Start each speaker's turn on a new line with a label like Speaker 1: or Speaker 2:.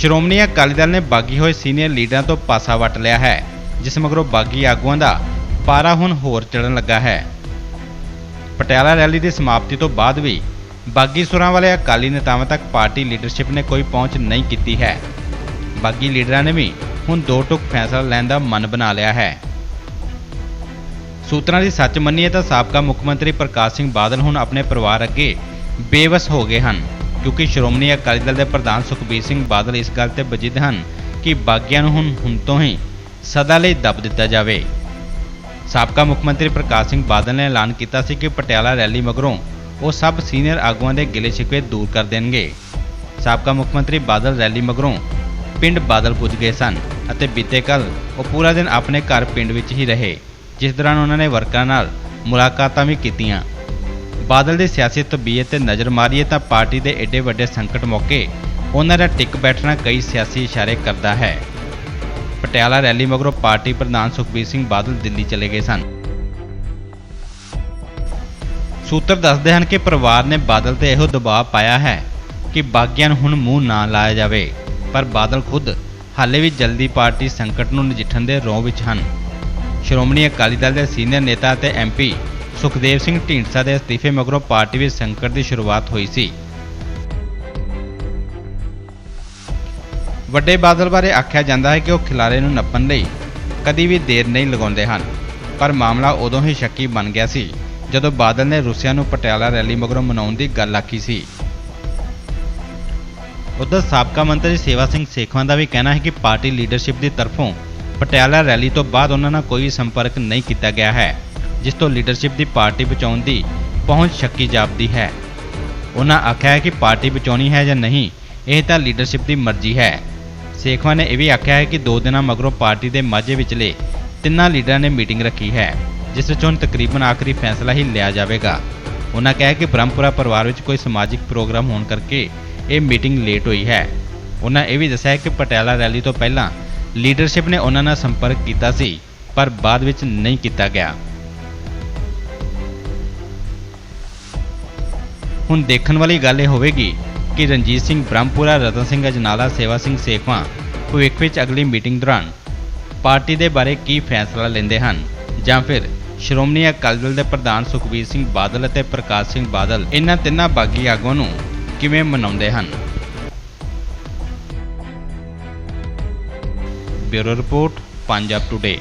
Speaker 1: ਸ਼੍ਰੋਮਣੀ ਅਕਾਲੀ ਦਲ ਨੇ ਬਾਗੀ ਹੋਏ ਸੀਨੀਅਰ ਲੀਡਰਾਂ ਤੋਂ ਪਾਸਾ ਵਟ ਲਿਆ ਹੈ, ਜਿਸ ਮਗਰੋਂ ਬਾਗੀ ਆਗੂਆਂ ਦਾ ਪਾਰਾ ਹੁਣ ਹੋਰ ਚੜਨ ਲੱਗਾ ਹੈ। ਪਟਿਆਲਾ ਰੈਲੀ ਦੀ ਸਮਾਪਤੀ ਤੋਂ ਬਾਅਦ ਵੀ ਬਾਗੀ ਸੁਰਾਂ ਵਾਲੇ ਅਕਾਲੀ ਨੇਤਾਵਾਂ ਤੱਕ ਪਾਰਟੀ ਲੀਡਰਸ਼ਿਪ ਨੇ ਕੋਈ ਪਹੁੰਚ ਨਹੀਂ ਕੀਤੀ ਹੈ। ਬਾਗੀ ਲੀਡਰਾਂ ਨੇ ਵੀ ਹੁਣ ਦੋ ਟੁਕ ਫੈਸਲਾ ਲੈਣ ਦਾ ਮਨ ਬਣਾ ਲਿਆ ਹੈ। ਸੂਤਰਾਂ ਦੀ ਸੱਚ ਮੰਨੀਏ ਤਾਂ ਸਾਬਕਾ ਮੁੱਖ ਮੰਤਰੀ ਪ੍ਰਕਾਸ਼ ਸਿੰਘ ਬਾਦਲ ਹੁਣ ਆਪਣੇ ਪਰਿਵਾਰ ਅੱਗੇ ਬੇਵਸ ਹੋ ਗਏ ਹਨ। ਕਿਉਂਕਿ ਸ਼੍ਰੋਮਣੀ ਅਕਾਲੀ ਦਲ ਦੇ ਪ੍ਰਧਾਨ ਸੁਖਬੀਰ ਸਿੰਘ ਬਾਦਲ ਇਸ ਗੱਲ ਤੇ ਬਜਿੱਦ ਹਨ ਕਿ ਬਾਗੀਆਂ ਨੂੰ ਹੁਣ ਹੁਣ ਤੋਂ ਹੀ ਸਦਾ ਲਈ ਦੱਬ ਦਿੱਤਾ ਜਾਵੇ। ਸਾਬਕਾ ਮੁੱਖ ਮੰਤਰੀ ਪ੍ਰਕਾਸ਼ ਸਿੰਘ ਬਾਦਲ ਨੇ ਐਲਾਨ ਕੀਤਾ ਸੀ ਕਿ ਪਟਿਆਲਾ ਰੈਲੀ ਮਗਰੋਂ ਉਹ ਸਭ ਸੀਨੀਅਰ ਆਗੂਆਂ ਦੇ ਗਿਲੇ ਸ਼ਿਕਵੇ ਦੂਰ ਕਰ ਦੇਣਗੇ। ਸਾਬਕਾ ਮੁੱਖ ਮੰਤਰੀ ਬਾਦਲ ਰੈਲੀ ਮਗਰੋਂ ਪਿੰਡ ਬਾਦਲ ਪੁੱਜ ਗਏ ਸਨ ਅਤੇ ਬੀਤੇ ਕੱਲ ਉਹ ਪੂਰਾ ਦਿਨ ਆਪਣੇ ਘਰ ਪਿੰਡ ਵਿੱਚ ਹੀ ਰਹੇ, ਜਿਸ ਦੌਰਾਨ ਉਹਨਾਂ ਨੇ ਵਰਕਰਾਂ ਨਾਲ ਮੁਲਾਕਾਤਾਂ ਵੀ ਕੀਤੀਆਂ। ਬਾਦਲ ਦੀ ਸਿਆਸੀ ਤਬੀਅਤ ਤੇ ਨਜ਼ਰ ਮਾਰੀਏ ਤਾਂ ਪਾਰਟੀ ਦੇ ਏਡੇ ਵੱਡੇ ਸੰਕਟ ਮੌਕੇ ਉਹਨਾਂ ਦਾ ਟਿਕ ਬੈਠਣਾ ਕਈ ਸਿਆਸੀ ਇਸ਼ਾਰੇ ਕਰਦਾ ਹੈ। ਪਟਿਆਲਾ ਰੈਲੀ ਮਗਰੋਂ ਪਾਰਟੀ ਪ੍ਰਧਾਨ ਸੁਖਬੀਰ ਸਿੰਘ ਬਾਦਲ ਦਿੱਲੀ ਚਲੇ ਗਏ ਸਨ। ਸੂਤਰ ਦੱਸਦੇ ਹਨ ਕਿ ਪਰਿਵਾਰ ਨੇ ਬਾਦਲ ਤੇ ਇਹੋ ਦਬਾਅ ਪਾਇਆ ਹੈ ਕਿ ਬਾਗੀਆਂ ਨੂੰ ਹੁਣ ਮੂੰਹ ਨਾ ਲਾਇਆ ਜਾਵੇ, ਪਰ ਬਾਦਲ ਖੁਦ ਹਾਲੇ ਵੀ ਜਲਦੀ ਪਾਰਟੀ ਸੰਕਟ ਨੂੰ ਨਜਿੱਠਣ ਦੇ ਰੋਹ ਵਿੱਚ ਹਨ। ਸ਼੍ਰੋਮਣੀ ਅਕਾਲੀ ਦਲ ਦੇ ਸੀਨੀਅਰ ਨੇਤਾ ਅਤੇ ਐਮਪੀ ਸੁਖਦੇਵ ਸਿੰਘ ਢੀਂਡਸਾ ਦੇ ਅਸਤੀਫੇ ਮਗਰੋਂ ਪਾਰਟੀ ਵਿੱਚ ਸੰਕਟ ਦੀ ਸ਼ੁਰੂਆਤ ਹੋਈ ਸੀ। ਵੱਡੇ ਬਾਦਲ ਬਾਰੇ ਆਖਿਆ ਜਾਂਦਾ ਹੈ ਕਿ ਉਹ ਖਿਲਾਰੇ ਨੂੰ ਨੱਪਣ ਲਈ ਕਦੀ ਵੀ ਦੇਰ ਨਹੀਂ ਲਗਾਉਂਦੇ ਹਨ, ਪਰ ਮਾਮਲਾ ਉਦੋਂ ਹੀ ਸ਼ੱਕੀ ਬਣ ਗਿਆ ਸੀ, ਜਦੋਂ ਬਾਦਲ ਨੇ ਰੁੱਸੀਆ ਨੂੰ ਪਟਿਆਲਾ ਰੈਲੀ ਮਗਰੋਂ ਮਨਾਉਣ ਦੀ ਗੱਲ ਆਖੀ ਸੀ। ਉਧਰ ਸਾਬਕਾ ਮੰਤਰੀ ਸੇਵਾ ਸਿੰਘ ਸੇਖਵਾਂ ਦਾ ਵੀ ਕਹਿਣਾ ਹੈ ਕਿ ਪਾਰਟੀ ਲੀਡਰਸ਼ਿਪ ਦੀ ਤਰਫੋਂ ਪਟਿਆਲਾ ਰੈਲੀ ਤੋਂ ਬਾਅਦ ਉਹਨਾਂ ਨਾਲ ਕੋਈ ਸੰਪਰਕ ਨਹੀਂ ਕੀਤਾ ਗਿਆ ਹੈ। ਜਿਸ ਤੋਂ ਲੀਡਰਸ਼ਿਪ ਦੀ ਪਾਰਟੀ ਬਚਾਉਣ ਦੀ ਪਹੁੰਚ ਸ਼ੱਕੀ ਜਾਪਦੀ ਹੈ। ਉਹਨਾਂ ਆਖਿਆ ਹੈ ਕਿ ਪਾਰਟੀ ਬਚਾਉਣੀ ਹੈ ਜਾਂ ਨਹੀਂ, ਇਹ ਤਾਂ ਲੀਡਰਸ਼ਿਪ ਦੀ ਮਰਜ਼ੀ ਹੈ। ਸੇਖਵਾਂ ਨੇ ਇਹ ਵੀ ਆਖਿਆ ਹੈ ਕਿ ਦੋ ਦਿਨਾਂ ਮਗਰੋਂ ਪਾਰਟੀ ਦੇ ਮਾਝੇ ਵਿਚਲੇ ਤਿੰਨਾਂ ਲੀਡਰਾਂ ਨੇ ਮੀਟਿੰਗ ਰੱਖੀ ਹੈ, ਜਿਸ ਵਿੱਚ ਹੁਣ ਤਕਰੀਬਨ ਆਖਰੀ ਫੈਸਲਾ ਹੀ ਲਿਆ ਜਾਵੇਗਾ। ਉਹਨਾਂ ਕਿਹਾ ਕਿ ਬ੍ਰਹਮਪੁਰਾ ਪਰਿਵਾਰ ਵਿੱਚ ਕੋਈ ਸਮਾਜਿਕ ਪ੍ਰੋਗਰਾਮ ਹੋਣ ਕਰਕੇ ਇਹ ਮੀਟਿੰਗ ਲੇਟ ਹੋਈ ਹੈ। ਉਹਨਾਂ ਇਹ ਵੀ ਦੱਸਿਆ ਕਿ ਪਟਿਆਲਾ ਰੈਲੀ ਤੋਂ ਪਹਿਲਾਂ ਲੀਡਰਸ਼ਿਪ ਨੇ ਉਹਨਾਂ ਨਾਲ ਸੰਪਰਕ ਕੀਤਾ ਸੀ, ਪਰ ਬਾਅਦ ਵਿੱਚ ਨਹੀਂ ਕੀਤਾ ਗਿਆ। ਹੁਣ ਦੇਖਣ ਵਾਲੀ ਗੱਲ ਇਹ ਹੋਵੇਗੀ ਕਿ ਰਣਜੀਤ ਸਿੰਘ ਬ੍ਰਹਮਪੁਰਾ, ਰਤਨ ਸਿੰਘ ਅਜਨਾਲਾ, ਸੇਵਾ ਸਿੰਘ ਸੇਖਵਾਂ ਭਵਿੱਖ ਵਿੱਚ ਅਗਲੀ ਮੀਟਿੰਗ ਦੌਰਾਨ ਪਾਰਟੀ ਦੇ ਬਾਰੇ ਕੀ ਫੈਸਲਾ ਲੈਂਦੇ ਹਨ ਜਾਂ ਫਿਰ ਸ਼੍ਰੋਮਣੀ ਅਕਾਲੀ ਦਲ ਦੇ ਪ੍ਰਧਾਨ ਸੁਖਬੀਰ ਸਿੰਘ ਬਾਦਲ ਅਤੇ ਪ੍ਰਕਾਸ਼ ਸਿੰਘ ਬਾਦਲ ਇਹਨਾਂ ਤਿੰਨਾਂ ਬਾਗੀ ਆਗੂਆਂ ਨੂੰ ਕਿਵੇਂ ਮਨਾਉਂਦੇ ਹਨ? Bureau report, Punjab today